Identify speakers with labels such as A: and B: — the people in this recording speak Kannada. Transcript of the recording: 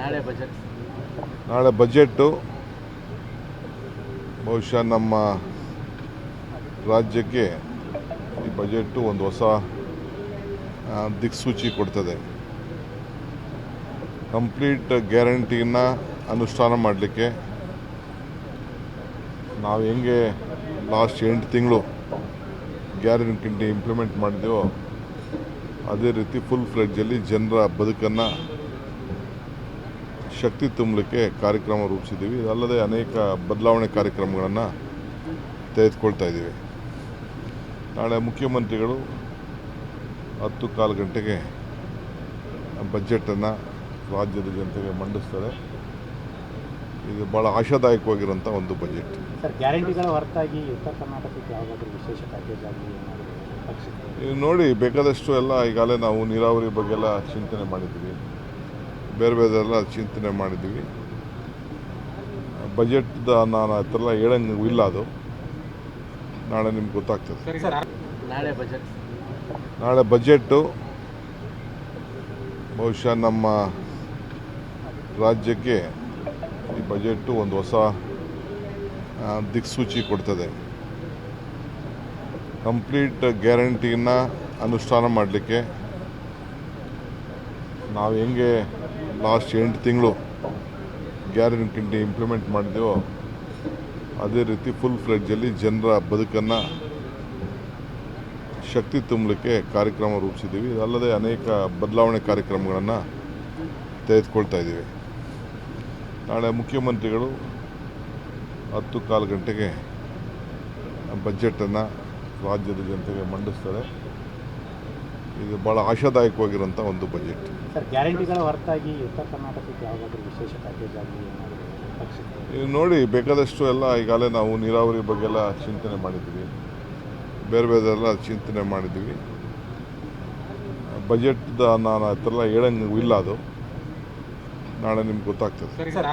A: ನಾಳೆ ಬಜೆಟ್.
B: ನಾಳೆ ಬಜೆಟ್ಟು ಬಹುಶಃ ನಮ್ಮ ರಾಜ್ಯಕ್ಕೆ ಈ ಬಜೆಟ್ಟು ಒಂದು ಹೊಸ ದಿಕ್ಸೂಚಿ ಕೊಡ್ತದೆ. ಕಂಪ್ಲೀಟ್ ಗ್ಯಾರಂಟಿನ ಅನುಷ್ಠಾನ ಮಾಡಲಿಕ್ಕೆ ನಾವು ಹೆಂಗೆ ಲಾಸ್ಟ್ ಎಂಟು ತಿಂಗಳು ಗ್ಯಾರಂಟಿ ಇಂಪ್ಲಿಮೆಂಟ್ ಮಾಡಿದೆವೋ, ಅದೇ ರೀತಿ ಫುಲ್ ಫ್ಲೆಡ್ಜಲ್ಲಿ ಜನರ ಬದುಕನ್ನು ಶಕ್ತಿ ತುಂಬಲಿಕ್ಕೆ ಕಾರ್ಯಕ್ರಮ ರೂಪಿಸಿದ್ದೀವಿ. ಇದಲ್ಲದೆ ಅನೇಕ ಬದಲಾವಣೆ ಕಾರ್ಯಕ್ರಮಗಳನ್ನು ತೆಗೆದುಕೊಳ್ತಾ ಇದ್ದೀವಿ. ನಾಳೆ ಮುಖ್ಯಮಂತ್ರಿಗಳು ಹತ್ತು ಕಾಲು ಗಂಟೆಗೆ ಬಜೆಟನ್ನು ರಾಜ್ಯದ ಜನತೆಗೆ ಮಂಡಿಸ್ತಾರೆ. ಇದು ಭಾಳ ಆಶಾದಾಯಕವಾಗಿರುವಂಥ ಒಂದು ಬಜೆಟ್.
C: ಗ್ಯಾರಂಟಿಗಳ ಹೊರತಾಗಿ ಉತ್ತರ ಕರ್ನಾಟಕಕ್ಕೆ ಯಾವುದಾದ್ರೂ ವಿಶೇಷ ಪ್ಯಾಕೇಜ್ ಆಗಲಿ ಏನಾದರೂ ಪಕ್ಷಕ್ಕೆ?
B: ಈಗ ನೋಡಿ ಬೇಕಾದಷ್ಟು ಎಲ್ಲ ಈಗಾಗಲೇ ನಾವು ನೀರಾವರಿ ಬಗ್ಗೆ ಎಲ್ಲ ಚಿಂತನೆ ಮಾಡಿದ್ದೀವಿ. ಬೇರೆ ಬೇರೆಲ್ಲ ಚಿಂತನೆ ಮಾಡಿದ್ದೀವಿ ಬಜೆಟ್ದ ನಾನು ಆ ಥರ ಹೇಳಂಗೆ ಇಲ್ಲ ಅದು. ನಾಳೆ ನಿಮ್ಗೆ ಗೊತ್ತಾಗ್ತದೆ.
C: ಸರ್
A: ನಾಳೆ ಬಜೆಟ್.
B: ನಾಳೆ ಬಜೆಟ್ಟು ಬಹುಶಃ ನಮ್ಮ ರಾಜ್ಯಕ್ಕೆ ಈ ಬಜೆಟ್ಟು ಒಂದು ಹೊಸ ದಿಕ್ಸೂಚಿ ಕೊಡ್ತದೆ. ಕಂಪ್ಲೀಟ್ ಗ್ಯಾರಂಟಿನ ಅನುಷ್ಠಾನ ಮಾಡಲಿಕ್ಕೆ ನಾವು ಹೆಂಗೆ ಲಾಸ್ಟ್ ಎಂಟು ತಿಂಗಳು ಗ್ಯಾರಂಟಿ ಇಂಪ್ಲಿಮೆಂಟ್ ಮಾಡಿದೆವೋ. ಅದೇ ರೀತಿ ಫುಲ್ ಫ್ಲೆಡ್ಜಲ್ಲಿ ಜನರ ಬದುಕನ್ನು ಶಕ್ತಿ ತುಂಬಲಿಕ್ಕೆ ಕಾರ್ಯಕ್ರಮ ರೂಪಿಸಿದ್ದೀವಿ. ಅಲ್ಲದೆ ಅನೇಕ ಬದಲಾವಣೆ ಕಾರ್ಯಕ್ರಮಗಳನ್ನು ತೆಗೆದುಕೊಳ್ತಾ ಇದ್ದೀವಿ. ನಾಳೆ ಮುಖ್ಯಮಂತ್ರಿಗಳು ಹತ್ತು ಕಾಲು ಗಂಟೆಗೆ ಬಜೆಟನ್ನು ರಾಜ್ಯದ ಜನತೆಗೆ ಮಂಡಿಸ್ತಾರೆ. ಇದು ಭಾಳ ಆಶಾದಾಯಕವಾಗಿರುವಂಥ ಒಂದು ಬಜೆಟ್
C: ಸರ್ ಗ್ಯಾರಂಟಿಗಳ ಹೊರತಾಗಿ ಉತ್ತರ ಕರ್ನಾಟಕಕ್ಕೆ ಯಾವುದಾದ್ರೂ ವಿಶೇಷ ಪ್ಯಾಕೇಜ್ ಆಗಲಿ
B: ನೋಡಿ ಬೇಕಾದಷ್ಟು ಎಲ್ಲ ಈಗಾಗಲೇ ನಾವು ನೀರಾವರಿ ಬಗ್ಗೆ ಎಲ್ಲ ಚಿಂತನೆ ಮಾಡಿದ್ದೀವಿ. ಬೇರೆ ಬೇರೆಲ್ಲ ಚಿಂತನೆ ಮಾಡಿದ್ದೀವಿ. ಬಜೆಟ್ದ ನಾನು ಆ ಥರ ಹೇಳಂಗೆ ಇಲ್ಲ ಅದು. ನಾಳೆ ನಿಮ್ಗೆ ಗೊತ್ತಾಗ್ತದೆ.
C: ಸರ್.